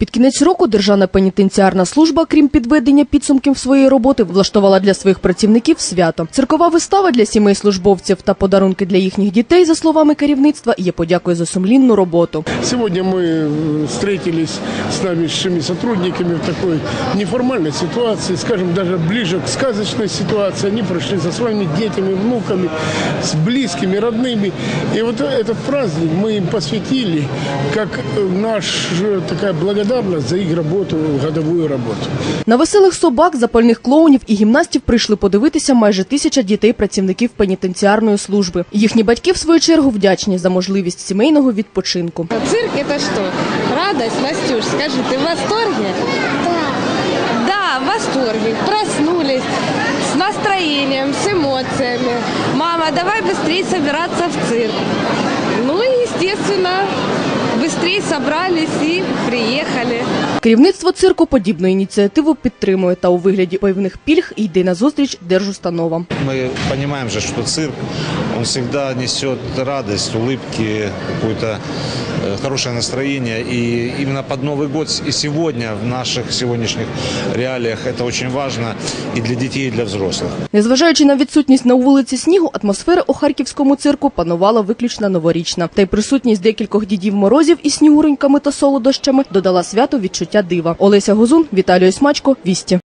Під кінець року Державна пенітенціарна служба, крім підведення підсумків своєї роботи, влаштувала для своїх працівників свято. Циркова вистава для сімей службовців та подарунки для їхніх дітей, за словами керівництва, є подякою за сумлінну роботу. Сегодня мы э, встретились с нашими сотрудниками в такой неформальной ситуации, скажем, даже ближе к сказочной ситуации. Они пришли со своими детьми, внуками, с близкими, родными. И вот этот праздник мы им посвятили как э, наша такая благодарность за их работу, годовую работу. На веселих собак, запальних клоунів і гімнастів прийшли подивитися майже тисяча дітей-працівників пенітенціарної служби. Їхні батьки, в свою чергу, вдячні за можливість сімейного відпочинку. Цирк это что? Радость, Настюш, скажи, ты в восторге? Да. Да, в восторге. Проснулись с настроением, с эмоциями. Мама, давай быстрее собираться в цирк. Ну и, естественно, быстрее собрались и приехали. Керівництво цирку подібну ініціативу підтримує та у вигляді певних пільг йде на зустріч держустановам. Мы понимаем же, что цирк, он всегда несет радость, улыбки, какое-то э, хорошее настроение. И именно под Новый год и сегодня, в наших сегодняшних реалиях, это очень важно и для детей, и для взрослых. Незважаючи на відсутність на вулиці снігу, атмосфера у харківському цирку панувала виключно новорічна. Та й присутність декількох дідів морозів із снігуреньками та солодощами додала свято відчуття дива. Олеся Гузун, Віталій Осьмачко, Вісті.